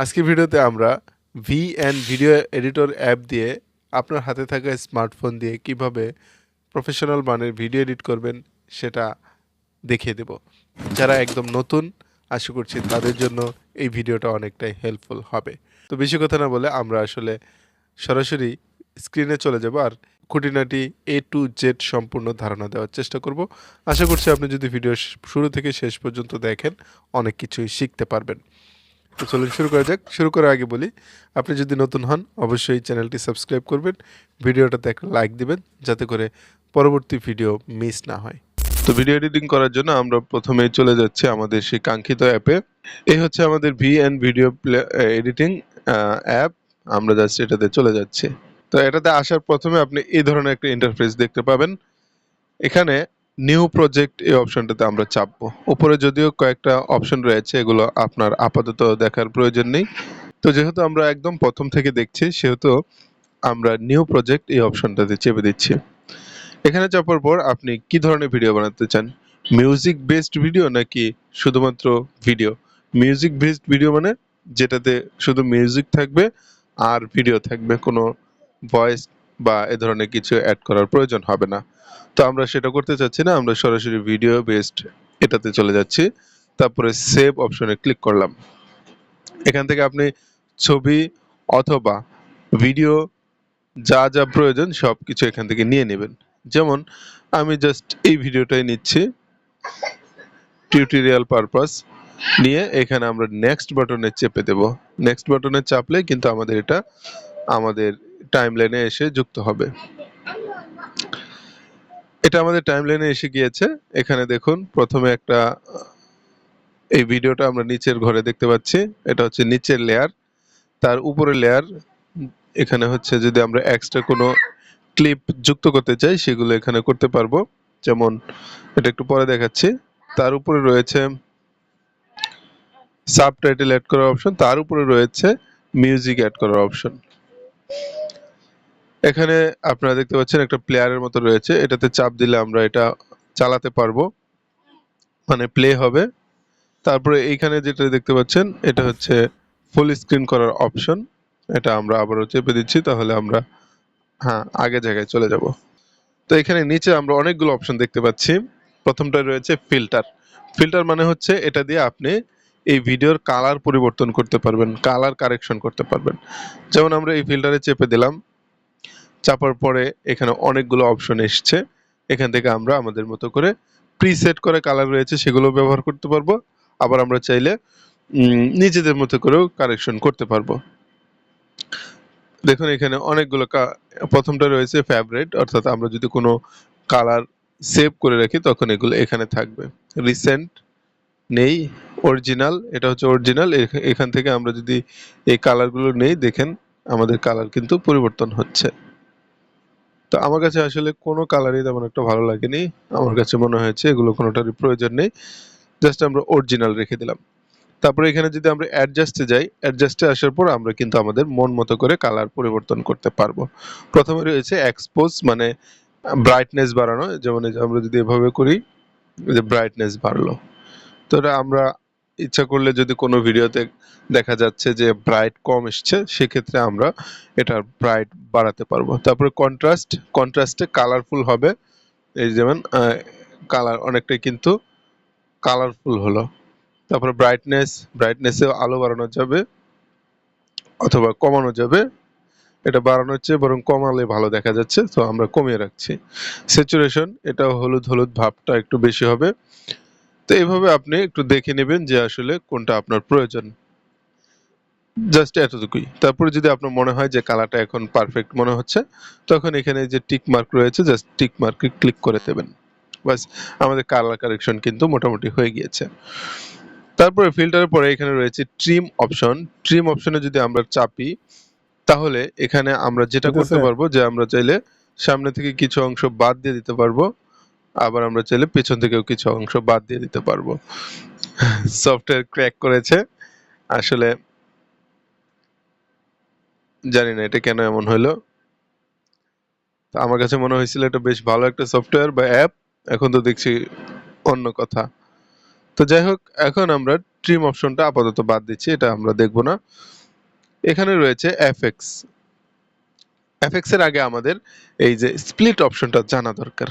আজকের ভিডিওতে আমরা V and video editor app দিয়ে আপনার হাতে থাকা স্মার্টফোন দিয়ে কীভাবে প্রফেশনাল মানের ভিডিও এডিট করবেন সেটা দেখিয়ে দেব। যারা একদম নতুন, আশা করছি তাদের জন্য এই ভিডিওটা অনেকটাই হেল্পফুল হবে। তো বেশি কথা না বলে আমরা আসলে সরাসরি স্ক্রিনে চলে যাব আর খুঁটিনাটি এ টু জেড সম্পূর্ণ ধারণা দেওয়ার চেষ্টা করব। আশা করছি আপনি যদি ভিডিও শুরু থেকে শেষ পর্যন্ত দেখেন, অনেক কিছুই শিখতে পারবেন। তো চলুন শুরু করা যাক। শুরু করার আগে বলি, আপনি যদি নতুন হন, অবশ্যই চ্যানেলটি সাবস্ক্রাইব করবেন, ভিডিওটাতে একটা লাইক দিবেন, যাতে করে পরবর্তী ভিডিও মিস না হয়। তো ভিডিও এডিটিং করার জন্য আমরা প্রথমেই চলে যাচ্ছি আমাদের সেই কাঙ্ক্ষিত অ্যাপে। এই হচ্ছে আমাদের V and video editing app. আমরা জাস্ট এটাতে চলে যাচ্ছি। তো এটাতে আসার প্রথমে আপনি এই ধরনের একটা ইন্টারফেস দেখতে পাবেন। এখানে নিউ প্রজেক্ট এই অপশনটাতে আমরা চাপবো। উপরে যদিও কয়েকটা অপশন রয়েছে, এগুলো আপনার আপাতত দেখার প্রয়োজন নেই। তো যেহেতু আমরা একদম প্রথম থেকে দেখছি, সেহেতু আমরা নিউ প্রজেক্ট এই অপশনটাতে চেপে দিচ্ছি। এখানে চাপার পর আপনি কি ধরনের ভিডিও বানাতে চান? মিউজিক বেসড ভিডিও নাকি শুধুমাত্র ভিডিও মিউজিক বেসড ভিডিও মানে যেটাতে শুধু মিউজিক থাকবে আর ভিডিও থাকবে, কোনো ভয়েস বা এ ধরনের কিছু অ্যাড করার প্রয়োজন হবে না। তো আমরা সেটা করতে চাচ্ছি না, আমরা সরাসরি ভিডিও বেসড এটাতে চলে যাচ্ছি। তারপরে সেভ অপশনে ক্লিক করলাম। এখান থেকে আপনি ছবি অথবা ভিডিও যা যা প্রয়োজন সব কিছু এখান থেকে নিয়ে নেবেন। যেমন আমি জাস্ট এই ভিডিওটাই নিচ্ছি। টিউটোরিয়াল পারপাস নিয়ে এখানে আমরা নেক্সট বাটনে চেপে দেব। নেক্সট বাটনে চাপলে কিন্তু আমাদের এটা, আমাদের টাইমলাইনে এসে যুক্ত হবে। এটা আমাদের টাইমলাইনে এসে গিয়েছে। এখানে দেখুন, প্রথমে একটা, এই ভিডিওটা আমরা নিচের ঘরে দেখতে পাচ্ছি। এটা হচ্ছে নিচের লেয়ার তার উপরে লেয়ার এখানে হচ্ছে যদি আমরা এক্সট্রা কোনো ক্লিপ যুক্ত করতে চাই, সেগুলো এখানে করতে পারব। যেমন, এটা একটু পরে দেখাচ্ছি। তার উপরে রয়েছে সাবটাইটেল অ্যাড করার অপশন তার উপরে রয়েছে মিউজিক অ্যাড করার অপশন এখানে আপনারা দেখতে পাচ্ছেন একটা প্লেয়ারের মতো রয়েছে। এটাতে চাপ দিলে আমরা এটা চালাতে পারব। মানে প্লে হবে। তারপরে এইখানে যেটা দেখতে পাচ্ছেন, এটা হচ্ছে ফুল স্ক্রিন করার অপশন এটা আমরা আবারও চেপে দিচ্ছি, তাহলে আমরা হ্যাঁ আগে জায়গায় চলে যাব। তো এখানে নিচে আমরা অনেকগুলো অপশন দেখতে পাচ্ছি। প্রথমটা রয়েছে ফিল্টার ফিল্টার মানে হচ্ছে এটা দিয়ে আপনি এই ভিডিওর কালার পরিবর্তন করতে পারবেন কালার কারেকশন করতে পারবেন। যেমন আমরা এই ফিল্টারে চেপে দিলাম। চাপার পরে এখানে অনেকগুলো অপশন এসছে। এখান থেকে আমরা আমাদের মতো করে প্রিসেট করে কালার রয়েছে সেগুলো ব্যবহার করতে পারব। আবার আমরা চাইলে নিজেদের মতো করেও কারেকশন করতে পারব। দেখুন, এখানে অনেকগুলো প্রথমটা রয়েছে ফেভারিট অর্থাৎ আমরা যদি কোনো কালার সেভ করে রাখি, তখন এগুলো এখানে থাকবে। রিসেন্ট নেই অরিজিনাল এটা হচ্ছে অরিজিনাল এখান থেকে আমরা যদি এই কালারগুলো নেই, দেখেন আমাদের কালার কিন্তু পরিবর্তন হচ্ছে। তো আমার কাছে আসলে কোনো কালারই তেমন একটা ভালো লাগেনি। আমার কাছে মনে হয়েছে এগুলো কোনোটারই প্রয়োজন নেই। জাস্ট আমরা অরিজিনাল রেখে দিলাম। তারপরে এখানে যদি আমরা অ্যাডজাস্টে যাই অ্যাডজাস্টে আসার পর আমরা কিন্তু আমাদের মন মতো করে কালার পরিবর্তন করতে পারব। প্রথমে রয়েছে এক্সপোজ মানে ব্রাইটনেস বাড়ানো, যেমন আমরা যদি এভাবে করি যে ব্রাইটনেস বাড়লো। তো আমরা ইচ্ছা করলে যদি কোনো ভিডিওতে দেখা যাচ্ছে যে ব্রাইট কম এসছে, সেক্ষেত্রে আমরা এটার ব্রাইট বাড়াতে পারব। তারপরে কন্ট্রাস্ট কন্ট্রাস্টে কালারফুল হবে। এই যেমন কালার অনেকটাই কিন্তু কালারফুল হলো। তারপরে ব্রাইটনেস ব্রাইটনেসে আলো বাড়ানো যাবে অথবা কমানো যাবে। এটা বাড়ানো হচ্ছে, বরং কমালে ভালো দেখা যাচ্ছে, তো আমরা কমিয়ে রাখছি। স্যাচুরেশন এটা হলুদ হলুদ ভাবটা একটু বেশি হবে। তো এইভাবে আপনি একটু দেখে নেবেন যে আসলে কোনটা আপনার প্রয়োজন। জাস্ট এতটুকুই। তারপরে যদি আপনার মনে হয় যে কালারটা এখন পারফেক্ট মনে হচ্ছে তখন এখানে যে টিক মার্ক রয়েছে জাস্ট টিক মার্কে ক্লিক করে দেবেন। বাস আমাদের কালার কারেকশন কিন্তু মোটামুটি হয়ে গিয়েছে। তারপরে ফিল্টারের পরে এখানে রয়েছে ট্রিম অপশন ট্রিম অপশনে যদি আমরা চাপি তাহলে এখানে আমরা যেটা করতে পারব যে আমরা চাইলে সামনে থেকে কিছু অংশ বাদ দিয়ে দিতে পারব আবার আমরা চাইলে পেছন থেকেও কিছু অংশ বাদ দিয়ে দিতে পারব। সফটওয়্যার ক্র্যাক করেছে। আসলে জানি না এটা কেন এমন হলো। তো আমার কাছে মনে হয়েছিল এটা বেশ ভালো একটা সফটওয়্যার বা অ্যাপ এখন তো দেখছি অন্য কথা। তো যাই হোক এখন আমরা ট্রিম অপশনটা আপাতত বাদ দিচ্ছি এটা আমরা দেখব না। এখানে রয়েছে এফএক্স এফএক্স এর আগে আমাদের এই যে স্প্লিট অপশনটা জানা দরকার।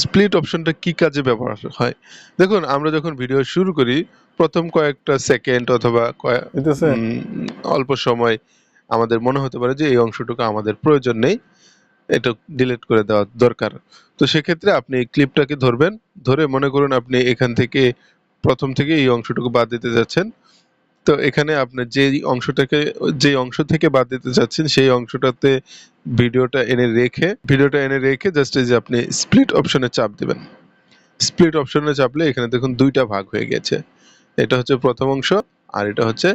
স্প্লিট অপশনটা কি কাজে ব্যবহার হয়? দেখুন আমরা যখন ভিডিও শুরু করি প্রথম কয়েকটা সেকেন্ড অথবা কয়েক অল্প সময় আমাদের মনে হতে পারে যে এই অংশটুকু আমাদের প্রয়োজন নেই, এটা ডিলিট করে দেওয়া দরকার। তো সেক্ষেত্রে আপনি ক্লিপটাকে ধরবেন, ধরে মনে করুন আপনি এখান থেকে প্রথম থেকে এই অংশটুকু বাদ দিতে যাচ্ছেন। তো এখানে আপনি যে অংশটাকে যে অংশ থেকে বাদ দিতে যাচ্ছেন, সেই অংশটাতে ভিডিওটা এনে রেখে, ভিডিওটা এনে রেখে জাস্ট এই যে আপনি স্প্লিট অপশনে চাপ দিবেন। স্প্লিট অপশনে চাপলে এখানে দেখুন দুইটা ভাগ হয়ে গেছে। এটা হচ্ছে প্রথম অংশ আর এটা হচ্ছে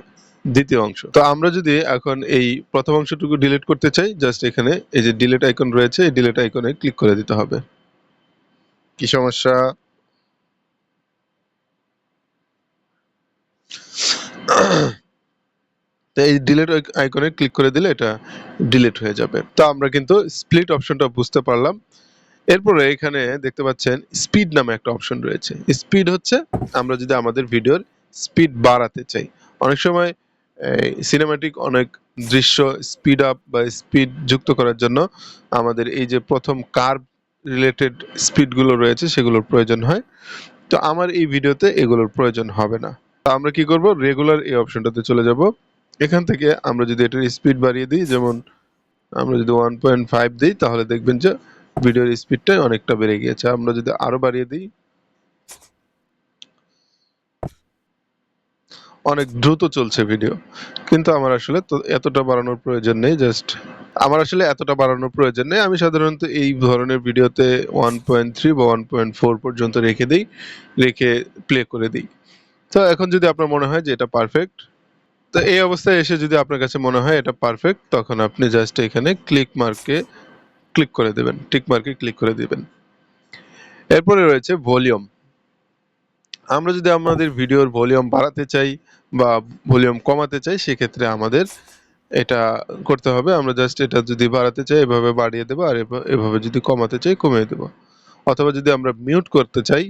দ্বিতীয় অংশ। তো আমরা যদি এখন এই প্রথম অংশটুকু ডিলিট করতে চাই জাস্ট এখানে এই যে ডিলিট আইকন রয়েছে এই ডিলিট আইকনে ক্লিক করে দিতে হবে। কি সমস্যা? তো এই ডিলিট আইকনে ক্লিক করে দিলে এটা ডিলিট হয়ে যাবে। তো আমরা কিন্তু স্প্লিট অপশনটা বুঝতে পারলাম। এরপরে এখানে দেখতে পাচ্ছেন স্পিড নামে একটা অপশন রয়েছে। স্পিড হচ্ছে আমরা যদি আমাদের ভিডিওর স্পিড বাড়াতে চাই। অনেক সময় সিনেমাটিক অনেক দৃশ্য স্পিড আপ বা স্পিড যুক্ত করার জন্য আমাদের এই যে প্রথম কার্ভ রিলেটেড স্পিডগুলো রয়েছে সেগুলোর প্রয়োজন হয়। তো আমার এই ভিডিওতে এগুলোর প্রয়োজন হবে না। তো আমরা কি করব? রেগুলার এই অপশনটাতে চলে যাব। এখান থেকে আমরা যদি এটার স্পিড বাড়িয়ে দিই, যেমন আমরা যদি ওয়ান পয়েন্ট ফাইভ দিই, তাহলে দেখবেন যে ভিডিওর স্পিডটাই অনেকটা বেড়ে গিয়েছে। আমরা যদি আরও বাড়িয়ে দিই অনেক দ্রুত চলছে ভিডিও কিন্তু আমার আসলে এতটা বাড়ানোর প্রয়োজন নেই জাস্ট আমার আসলে এতটা বাড়ানোর প্রয়োজন নেই। আমি সাধারণত এই ধরনের ভিডিওতে ওয়ান পয়েন্ট থ্রি বা ওয়ান পয়েন্ট ফোর পর্যন্ত রেখে দিই, রেখে প্লে করে দিই। তো এখন যদি আপনার মনে হয় যে এটা পারফেক্ট তো এই অবস্থায় এসে যদি আপনার কাছে মনে হয় এটা পারফেক্ট তখন আপনি জাস্ট এখানে ক্লিক মার্কে ক্লিক করে দেবেন। টিক মার্কে ক্লিক করে দেবেন। এরপরে রয়েছে ভলিউম আমরা যদি আমাদের ভিডিওর ভলিউম বাড়াতে চাই বা ভলিউম কমাতে চাই, সেক্ষেত্রে আমাদের এটা করতে হবে। আমরা জাস্ট এটা যদি বাড়াতে চাই, এভাবে বাড়িয়ে দেবো আর এভাবে যদি কমাতে চাই, কমিয়ে দেবো। অথবা যদি আমরা মিউট করতে চাই,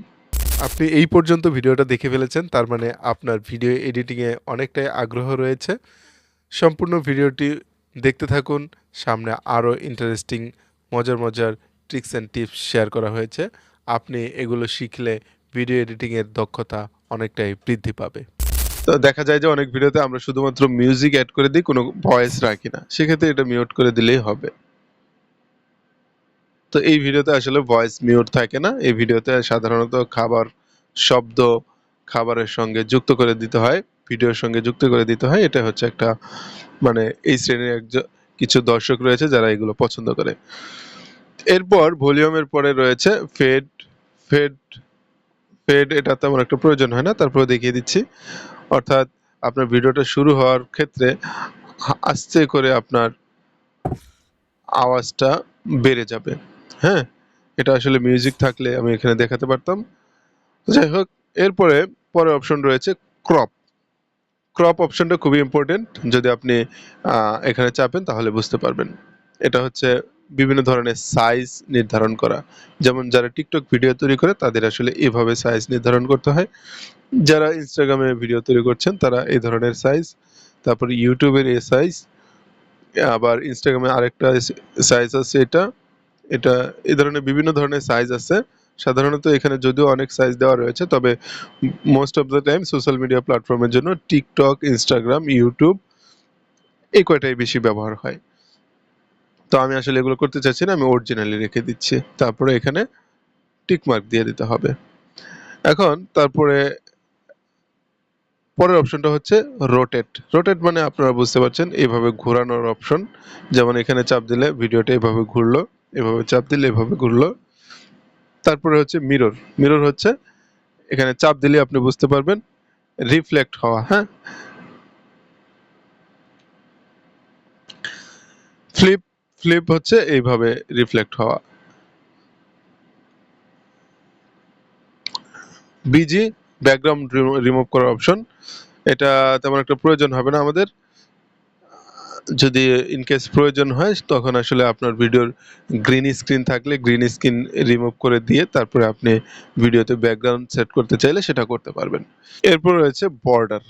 আপনি এই পর্যন্ত ভিডিওটা দেখে ফেলেছেন, তার মানে আপনার ভিডিও এডিটিংয়ে অনেকটাই আগ্রহ রয়েছে। সম্পূর্ণ ভিডিওটি দেখতে থাকুন, সামনে আরও ইন্টারেস্টিং মজার মজার ট্রিক্স অ্যান্ড টিপস শেয়ার করা হয়েছে। আপনি এগুলো শিখলে ভিডিও এডিটিংয়ের দক্ষতা অনেকটাই বৃদ্ধি পাবে। তো দেখা যায় যে অনেক ভিডিওতে আমরা শুধুমাত্র মিউজিক অ্যাড করে দিই, কোনো ভয়েস রাখি না। সেক্ষেত্রে এটা মিউট করে দিলেই হবে। তো এই ভিডিওতে আসলে ভয়েস মিউট থাকে না। এই ভিডিওতে সাধারণত খাবার শব্দ খাবারের সঙ্গে যুক্ত করে দিতে হয় ভিডিওর সঙ্গে যুক্ত করে দিতে হয়। এটা হচ্ছে একটা মানে এই শ্রেণির একজন, কিছু দর্শক রয়েছে যারা এগুলো পছন্দ করে। এরপর ভলিউমের পরে রয়েছে ফেড ফেড ফেড এটা তেমন একটা প্রয়োজন হয় না, তারপরে দেখিয়ে দিচ্ছি। অর্থাৎ আপনার ভিডিওটা শুরু হওয়ার ক্ষেত্রে আস্তে করে আপনার আওয়াজটা বেড়ে যাবে। হ্যাঁ এটা আসলে মিউজিক থাকলে আমি এখানে দেখাতে পারতাম। যাই হোক, এরপরে পরের অপশন রয়েছে ক্রপ। ক্রপ অপশনটা খুবই ইম্পর্টেন্ট। যদি আপনি এখানে চাপেন তাহলে বুঝতে পারবেন। এটা হচ্ছে বিভিন্ন ধরনের সাইজ নির্ধারণ করা। যেমন যারা টিকটক ভিডিও তৈরি করে, তাদের আসলে এভাবে সাইজ নির্ধারণ করতে হয়। যারা ইনস্টাগ্রামে ভিডিও তৈরি করছেন, তারা এই ধরনের সাইজ তারপর ইউটিউবের এই সাইজ আবার ইনস্টাগ্রামে আরেকটা সাইজ আছে এটা। এটা এ ধরনের বিভিন্ন ধরনের সাইজ আছে। সাধারণত এখানে যদিও অনেক সাইজ দেওয়া রয়েছে, তবে most of the time social media প্ল্যাটফর্মের জন্য টিকটক ইনস্টাগ্রাম ইউটিউব এই কয়টাই বেশি ব্যবহার হয়। তো আমি আসলে এগুলো করতে চাচ্ছি না, আমি অরিজিনালি রেখে দিচ্ছি। তারপরে এখানে টিক মার্ক দিয়ে দিতে হবে। এখন তারপরে পরের অপশনটা হচ্ছে রোটেট রোটেট মানে আপনারা বুঝতে পারছেন এইভাবে ঘোরানোর অপশন যেমন এখানে চাপ দিলে ভিডিওটা এভাবে ঘুরলো, এভাবে চাপ দিলে এভাবে ঘুরলো। তারপরে হচ্ছে মিরর মিরর হচ্ছে এখানে চাপ দিলে আপনি বুঝতে পারবেন রিফ্লেক্ট হওয়া হ্যাঁ? ফ্লিপ ফ্লিপ হচ্ছে এইভাবে রিফ্লেক্ট হওয়া। বিজি ব্যাকগ্রাউন্ড রিমুভ করার অপশন এটা তেমন একটা প্রয়োজন হবে না আমাদের। যদি ইন কেস প্রয়োজন হয়, তখন আসলে আপনার ভিডিওর গ্রিন স্ক্রিন থাকলে গ্রিন স্ক্রিন রিমুভ করে দিয়ে তারপরে আপনি ভিডিওতে ব্যাকগ্রাউন্ড সেট করতে চাইলে সেটা করতে পারবেন। এরপর রয়েছে বর্ডার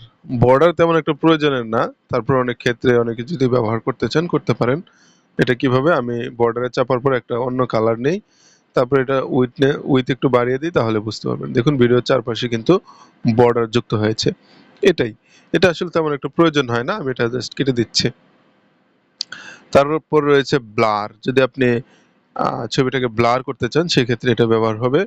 বর্ডার তেমন একটা প্রয়োজনের না। তারপর অনেক ক্ষেত্রে অনেকে যদি ব্যবহার করতে চান, করতে পারেন। এটা কীভাবে? আমি বর্ডারে চাপার পর একটা অন্য কালার নেই। তারপর এটা উইথ উইথ একটু বাড়িয়ে দিই, তাহলে বুঝতে পারবেন। দেখুন ভিডিওর চারপাশে কিন্তু বর্ডার যুক্ত হয়েছে। এটাই। এটা আসলে তেমন একটা প্রয়োজন হয় না, আমি এটা জাস্ট কেটে দিচ্ছি। তারপর রয়েছে ব্লার যদি আপনি ছবিটাকে ব্লার করতে চান, সেক্ষেত্রে এটা ব্যবহার হবে।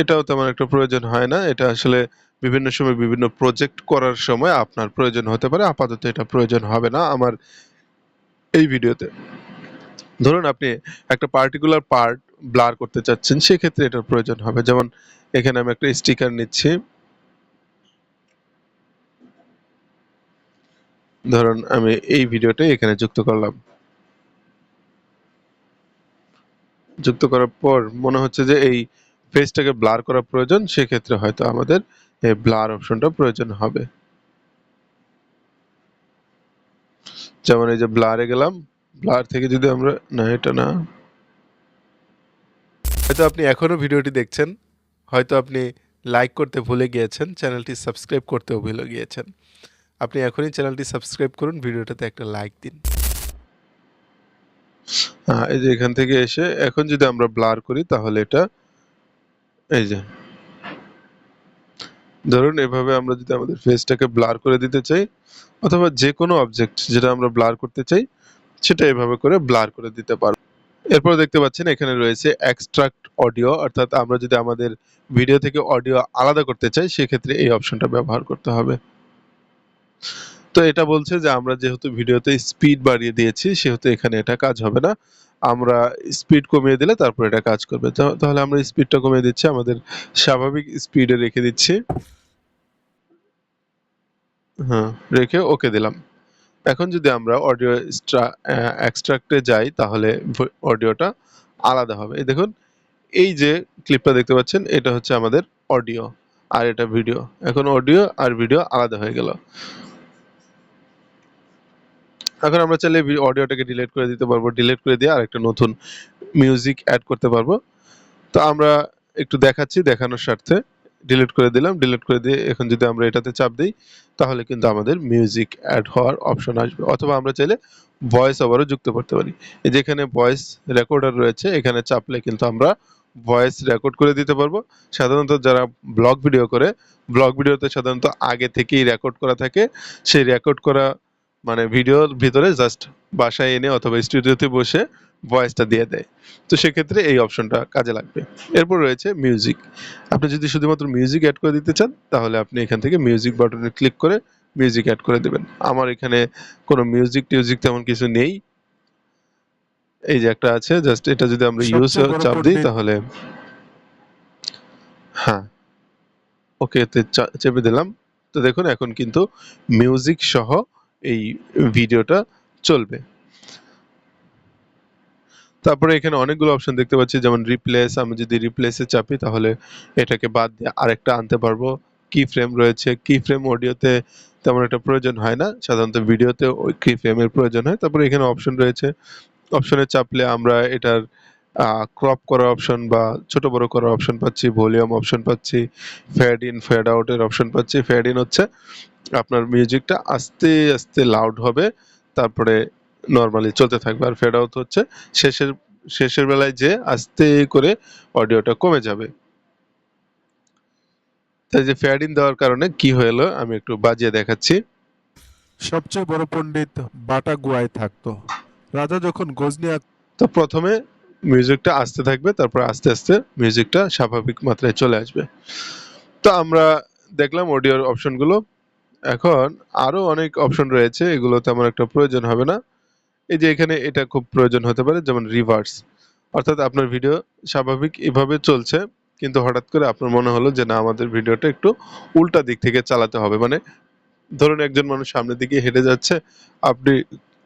এটাও তেমন একটা প্রয়োজন হয় না। এটা আসলে বিভিন্ন সময় বিভিন্ন প্রজেক্ট করার সময় আপনার প্রয়োজন হতে পারে। আপাতত এটা প্রয়োজন হবে না। আমার এই ভিডিওতে। ধরুন আপনি একটা পার্টিকুলার পার্ট ব্লার করতে চাচ্ছেন, সেক্ষেত্রে এটার প্রয়োজন হবে। যেমন এখানে আমি একটা স্টিকার নিচ্ছি। ধরুন আমি এই ভিডিওটা এখানে যুক্ত করলাম। যুক্ত করার পর মনে হচ্ছে যে এই ফেসটাকে ব্লার করা প্রয়োজন, সেক্ষেত্রে হয়তো আমাদের এই ব্লার অপশনটা প্রয়োজন হবে। যেমন এই যে ব্লারে গেলাম, ব্লার থেকে যদি আমরা, না, এটা না। হয়তো আপনি এখনও ভিডিওটি দেখছেন, হয়তো আপনি লাইক করতে ভুলে গিয়েছেন, চ্যানেলটি সাবস্ক্রাইব করতেও ভুলে গিয়েছেন। আপনি এখনই চ্যানেলটি সাবস্ক্রাইব করুন, ভিডিওটাতে একটা লাইক দিন। এই যে এখান থেকে এসে এখন যদি আমরা ব্লার করি, তাহলে এটা, এই যে ধরুন, এভাবে আমরা যদি আমাদের ফেসটাকে ব্লার করে দিতে চাই, অথবা যে কোনো অবজেক্ট যেটা আমরা ব্লার করতে চাই, সেটা এভাবে করে ব্লার করে দিতে পারব এরপর দেখতে পাচ্ছেন, এখানে রয়েছে এক্সট্রাক্ট অডিও অর্থাৎ আমরা যদি আমাদের ভিডিও থেকে অডিও আলাদা করতে চাই, সেক্ষেত্রে এই অপশনটা ব্যবহার করতে হবে। তো এটা বলছে যে, আমরা যেহেতু ভিডিওতে স্পিড বাড়িয়ে দিয়েছি, সেহেতু এখানে এটা কাজ হবে না। আমরা স্পিড কমিয়ে দিলে তারপর এটা কাজ করবে। তাহলে আমরা স্পিডটা কমিয়ে দিচ্ছি, আমাদের স্বাভাবিক স্পিডে রেখে দিচ্ছি। হ্যাঁ রেখে ওকে দিলাম। এখন যদি আমরা অডিও এক্সট্রাক্টে যাই, তাহলে অডিওটা আলাদা হবে। এই দেখুন, এই যে ক্লিপটা দেখতে পাচ্ছেন, এটা হচ্ছে আমাদের অডিও আর এটা ভিডিও এখন অডিও আর ভিডিও আলাদা হয়ে গেল। এখন আমরা চাইলে অডিওটাকে ডিলিট করে দিতে পারব ডিলিট করে দিয়ে আরেকটা নতুন মিউজিক অ্যাড করতে পারব। তো আমরা একটু দেখাচ্ছি দেখানোর স্বার্থে। ডিলিট করে দিলাম ডিলিট করে দিয়ে এখন যদি আমরা এটাতে চাপ দিই, তাহলে কিন্তু আমাদের মিউজিক অ্যাড হওয়ার অপশন আসবে। অথবা আমরা চাইলে ভয়েস ওভারও যুক্ত করতে পারি। যেখানে ভয়েস রেকর্ডার রয়েছে, এখানে চাপলে কিন্তু আমরা ভয়েস রেকর্ড করে দিতে পারব। সাধারণত যারা ব্লগ ভিডিও করে ব্লগ ভিডিওতে সাধারণত আগে থেকেই রেকর্ড করা থাকে। সেই রেকর্ড করা মানে ভিডিওর ভিতরে জাস্ট বাসায় এনে অথবা স্টুডিওতে বসে ভয়েসটা দিয়ে দেয়। তো সেক্ষেত্রে এই অপশনটা কাজে লাগবে। এরপর রয়েছে মিউজিক আপনি যদি শুধুমাত্র মিউজিক অ্যাড করে দিতে চান তাহলে আপনি এখান থেকে মিউজিক বাটনে ক্লিক করে মিউজিক অ্যাড করে দেবেন। আমার এখানে কোনো মিউজিক টিউজিক তেমন কিছু নেই। এই যে একটা আছে জাস্ট এটা যদি আমরা ইউজ চাপ দিই তাহলে হ্যাঁ। ওকে তে চেপে দিলাম। তো দেখুন এখন কিন্তু মিউজিক সহ এই ভিডিওটা চলবে। তারপরে এখানে অনেকগুলো অপশন দেখতে পাচ্ছি, যেমন রিপ্লেস আমি যদি রিপ্লেসে চাপি তাহলে এটাকে বাদ দিয়ে আরেকটা আনতে পারব। কি ফ্রেম রয়েছে কি ফ্রেম অডিওতে তেমন একটা প্রয়োজন হয় না, সাধারণত ভিডিওতে ওই কি ফ্রেমের প্রয়োজন হয়। তারপরে এখানে অপশন রয়েছে অপশনে চাপলে আমরা এটার ক্রপ করার অপশন বা ছোট বড় করার অপশন পাচ্ছি ভলিউম অপশন পাচ্ছি ফ্যাড ইন ফ্যাড আউটের অপশন পাচ্ছি। ফ্যাড ইন হচ্ছে আপনার মিউজিকটা আস্তে আস্তে লাউড হবে তারপরে নর্মালি চলতে থাকবে। আর ফেড আউট হচ্ছে শেষের শেষের বেলায় যে আস্তে করে অডিওটা কমে যাবে। তাই যে ফ্যাড ইন দেওয়ার কারণে কি হলো আমি একটু বাজিয়ে দেখাচ্ছি। সবচেয়ে বড় পণ্ডিত বাটা গুয়ায় থাকতো। রাজা যখন গজনি তো প্রথমে মিউজিকটা আসতে থাকবে তারপর আস্তে আস্তে মিউজিকটা স্বাভাবিক মাত্রায় চলে আসবে। তো আমরা দেখলাম অডিওর অপশনগুলো এখন আরও অনেক অপশন রয়েছে, এগুলো তেমন একটা প্রয়োজন হবে না। এই যে এখানে এটা খুব প্রয়োজন হতে পারে, যেমন রিভার্স অর্থাৎ আপনার ভিডিও স্বাভাবিক এভাবে চলছে, কিন্তু হঠাৎ করে আপনার মনে হলো যে না, আমাদের ভিডিওটা একটু উল্টা দিক থেকে চালাতে হবে। মানে ধরুন একজন মানুষ সামনের দিকে হেঁটে যাচ্ছে, আপনি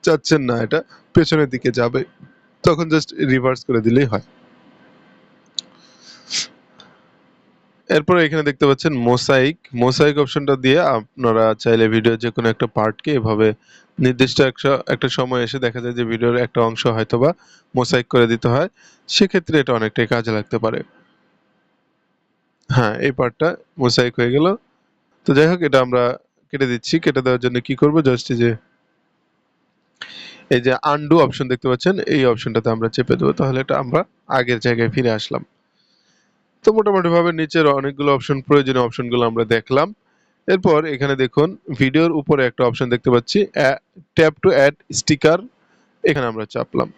চাচ্ছেন না এটা, পেছনের দিকে যাবে, তখন জাস্ট রিভার্স করে দিলেই হয়। এরপর এখানে দেখতে পাচ্ছেন মোসাইক। মোসাইক অপশনটা দিয়ে আপনারা চাইলে ভিডিও যে কোনো একটা পার্টকে এভাবে নির্দিষ্ট একটা একটা সময় এসে দেখা যায় যে ভিডিওর একটা অংশ হয়তো বা মোসাইক করে দিতে হয়। সেক্ষেত্রে এটা অনেকটাই কাজে লাগতে পারে। হ্যাঁ এই পার্টটা মোসাইক হয়ে গেল। তো যাই হোক, এটা আমরা কেটে দিচ্ছি। কেটে দেওয়ার জন্য কি করব? জাস্ট যে, এই যে আন্ডু অপশন দেখতে পাচ্ছেন, এই অপশনটাতে আমরা চেপে দেবো। তাহলে এটা আমরা আগের জায়গায় ফিরে আসলাম। তো মোটামুটি ভাবে নিচের অনেকগুলো অপশন প্রয়োজনীয় অপশনগুলো আমরা দেখলাম। এরপর এখানে দেখুন, ভিডিওর উপরে একটা অপশন দেখতে পাচ্ছি ট্যাপ টু অ্যাড স্টিকার এখানে আমরা চাপলাম।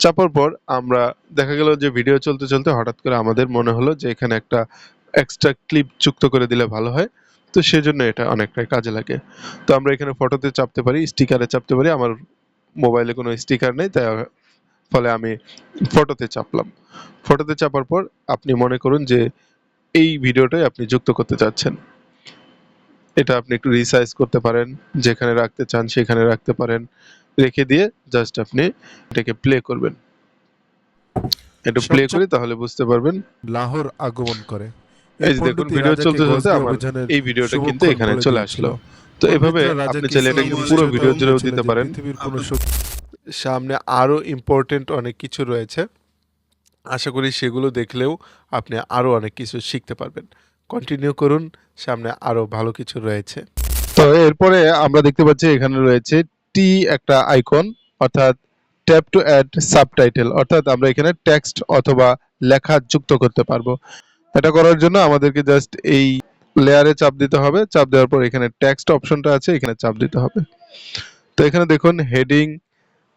চাপার পর আমরা, দেখা গেল যে ভিডিও চলতে চলতে হঠাৎ করে আমাদের মনে হলো যে এখানে একটা এক্সট্রা ক্লিপ যুক্ত করে দিলে ভালো হয়, তো সেজন্য এটা অনেকটাই কাজে লাগে। তো আমরা এখানে ফটোতে চাপতে পারি স্টিকারে চাপতে পারি, আমার মোবাইলে কোনো স্টিকার নেই, তাই ফলে আমি ফটোতে চাপলাম। ফটোতে চাপার পর আপনি মনে করুন যে এই ভিডিওটাই আপনি যুক্ত করতে চাচ্ছেন। এটা আপনি একটু রিসাইজ করতে পারেন যেখানে রাখতে চান সেখানে রাখতে পারেন। রেখে দিয়ে জাস্ট আপনি এটাকে প্লে করবেন। একটু প্লে করি তাহলে বুঝতে পারবেন। লাহোর আগমন করে। এই যে দেখুন ভিডিও চলতে চলতে আমার এই ভিডিওটা কিন্তু এখানে চলে আসলো। তো এভাবে আপনি চাইলে এটা পুরো ভিডিও জুড়েও দিতে পারেন। সামনে আরও ইম্পর্টেন্ট অনেক কিছু রয়েছে। আশা করি সেগুলো দেখলেও আপনি আরও অনেক কিছু শিখতে পারবেন। কন্টিনিউ করুন, সামনে আরও ভালো কিছু রয়েছে। তো এরপরে আমরা দেখতে পাচ্ছি এখানে রয়েছে টি একটা আইকন অর্থাৎ ট্যাপ টু অ্যাড সাবটাইটেল অর্থাৎ আমরা এখানে টেক্সট অথবা লেখা যুক্ত করতে পারব। এটা করার জন্য আমাদেরকে জাস্ট এই লেয়ারে চাপ দিতে হবে। চাপ দেওয়ার পর এখানে টেক্সট অপশনটা আছে, এখানে চাপ দিতে হবে। তো এখানে দেখুন heading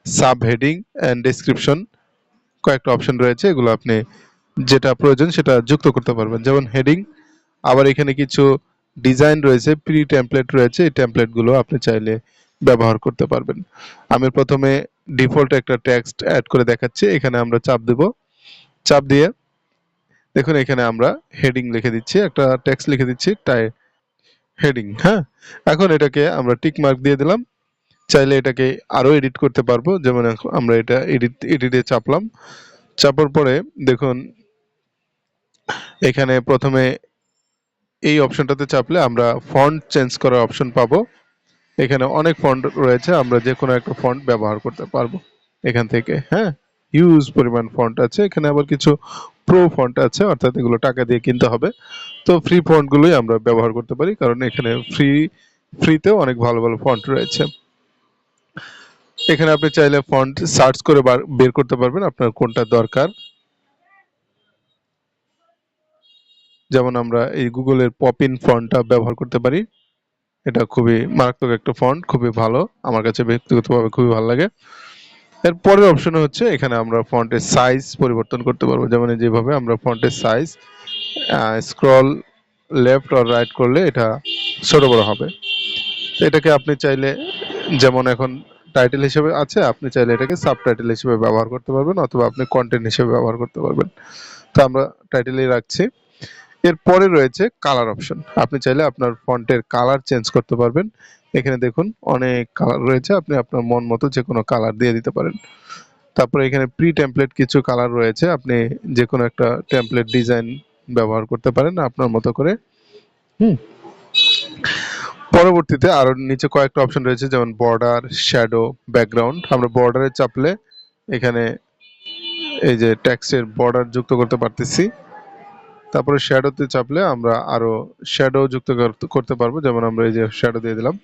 sub heading and description কয়েকটা অপশন রয়েছে, এগুলো আপনি যেটা প্রয়োজন সেটা যুক্ত করতে পারবেন। যেমন হেডিং আবার এখানে কিছু ডিজাইন রয়েছে প্রি টেমপ্লেট রয়েছে, এই টেমপ্লেটগুলো আপনি চাইলে ব্যবহার করতে পারবেন। আমি প্রথমে ডিফল্ট একটা টেক্সট অ্যাড করে দেখাচ্ছি, এখানে আমরা চাপ দেব। চাপ দিয়ে দেখুন, এখানে আমরা হেডিং লিখে দিচ্ছি, একটা টেক্সট লিখে দিচ্ছি তাই হেডিং হ্যাঁ? এখন এটাকে আমরা টিক মার্ক দিয়ে দিলাম। চাইলে এটাকে আরও এডিট করতে পারব। যেমন আমরা এটা এডিট এডিটে চাপলাম। চাপার পরে দেখুন, এখানে প্রথমে এই অপশনটাতে চাপলে আমরা ফন্ট চেঞ্জ করার অপশন পাবো। এখানে অনেক ফন্ট রয়েছে, আমরা যে কোনো একটা ফন্ট ব্যবহার করতে পারব এখান থেকে। হ্যাঁ হিউজ পরিমাণ ফন্ট আছে। এখানে আবার কিছু প্রো ফন্ট আছে, অর্থাৎ এগুলো টাকা দিয়ে কিনতে হবে। তো ফ্রি ফন্টগুলোই আমরা ব্যবহার করতে পারি, কারণ এখানে ফ্রি ফ্রিতেও অনেক ভালো ভালো ফন্ট রয়েছে। এখানে আপনি চাইলে ফন্ট সার্চ করে বার- করতে পারবেন, আপনার কোনটা দরকার। যেমন আমরা এই গুগলের পপিন ফন্টটা ব্যবহার করতে পারি। এটা খুবই মারাত্মক একটা ফন্ট, খুবই ভালো, আমার কাছে ব্যক্তিগতভাবে খুবই ভালো লাগে। এর পরের অপশন হচ্ছে, এখানে আমরা ফন্টের সাইজ পরিবর্তন করতে পারব। যেমন যেভাবে আমরা ফন্টের size scroll left or right করলে এটা ছোট বড় হবে। তো এটাকে আপনি চাইলে, যেমন এখন টাইটেল হিসেবে আছে, আপনি চাইলে এটাকে সাবটাইটেল হিসেবে ব্যবহার করতে পারবেন অথবা আপনি কন্টেন্ট হিসেবে ব্যবহার করতে পারবেন। তো আমরা টাইটেলেই রাখছি। এরপরে রয়েছে কালার অপশন আপনি চাইলে আপনার ফন্টের কালার চেঞ্জ করতে পারবেন। এখানে দেখুন অনেক কালার রয়েছে, আপনি আপনার মন মতো যে কোনো কালার দিয়ে দিতে পারেন। তারপরে এখানে প্রি টেমপ্লেট কিছু কালার রয়েছে, আপনি যে কোনো একটা টেমপ্লেট ডিজাইন ব্যবহার করতে পারেন আপনার মতো করে। হুম? পরবর্তীতে আরও নিচে কয়েকটা অপশন রয়েছে, যেমন বর্ডার শ্যাডো ব্যাকগ্রাউন্ড আমরা বর্ডারে চাপলে এখানে এই যে ট্যাক্সের বর্ডার যুক্ত করতে পারতেছি। তারপরে শ্যাডোতে চাপলে আমরা আরও শ্যাডো যুক্ত করতে পারব। যেমন আমরা এই যে শ্যাডো দিয়ে দিলাম,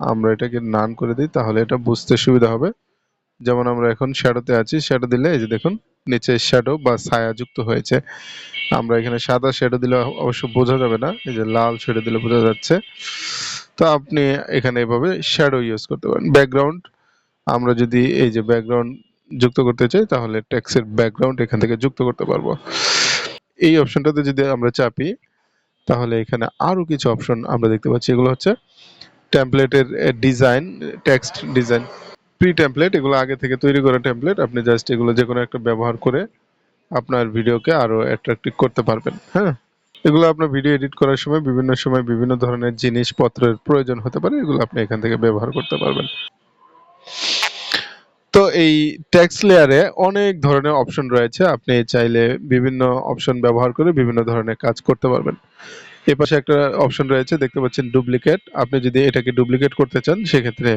আমরা এটাকে নান করে দিই, তাহলে এটা বুঝতে সুবিধা হবে। যেমন আমরা এখন শ্যাডোতে আছি শ্যাডো দিলে এই যে দেখুন, নিচে শ্যাডো বা ছায়া যুক্ত হয়েছে। আমরা এখানে সাদা শ্যাডো দিলে অবশ্য বোঝা যাবে না, এই যে লাল শ্যাডো দিলে বোঝা যাচ্ছে। তো আপনি এখানে এভাবে শ্যাডো ইউজ করতে পারেন। ব্যাকগ্রাউন্ড আমরা যদি এই যে ব্যাকগ্রাউন্ড যুক্ত করতে চাই, তাহলে টেক্সের ব্যাকগ্রাউন্ড এখান থেকে যুক্ত করতে পারব। এই অপশনটাতে যদি আমরা চাপি, তাহলে এখানে আরও কিছু অপশন আমরা দেখতে পাচ্ছি। এগুলো হচ্ছে টেমপ্লেটের design text design pre template এগুলো আগে থেকে তৈরি করা টেমপ্লেট আপনি জাস্ট এগুলো যে কোনো একটা ব্যবহার করে আপনার ভিডিওকে আরও অ্যাট্রাকটিভ করতে পারবেন হ্যাঁ? এগুলো আপনার ভিডিও এডিট করার সময়, বিভিন্ন সময় বিভিন্ন ধরনের জিনিসপত্রের প্রয়োজন হতে পারে, এগুলো আপনি এখান থেকে ব্যবহার করতে পারবেন। তো এই টেক্সট লেয়ারে অনেক ধরনের অপশন রয়েছে, আপনি চাইলে বিভিন্ন অপশন ব্যবহার করে বিভিন্ন ধরনের কাজ করতে পারবেন। এই পাশে একটা অপশন রয়েছে, দেখতে পাচ্ছেন ডুপ্লিকেট আপনি যদি এটাকে ডুপ্লিকেট করতে চান, সেক্ষেত্রে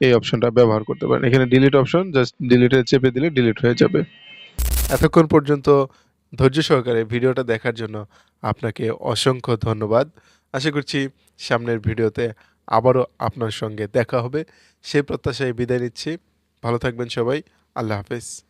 এই অপশনটা ব্যবহার করতে পারেন। এখানে ডিলিট অপশন জাস্ট ডিলিটে চেপে দিলে ডিলিট হয়ে যাবে। এতক্ষণ পর্যন্ত ধৈর্য সহকারে ভিডিওটা দেখার জন্য আপনাকে অসংখ্য ধন্যবাদ। আশা করছি সামনের ভিডিওতে আবারও আপনার সঙ্গে দেখা হবে। সেই প্রত্যাশায় বিদায় নিচ্ছি। ভালো থাকবেন সবাই। আল্লাহ হাফেজ।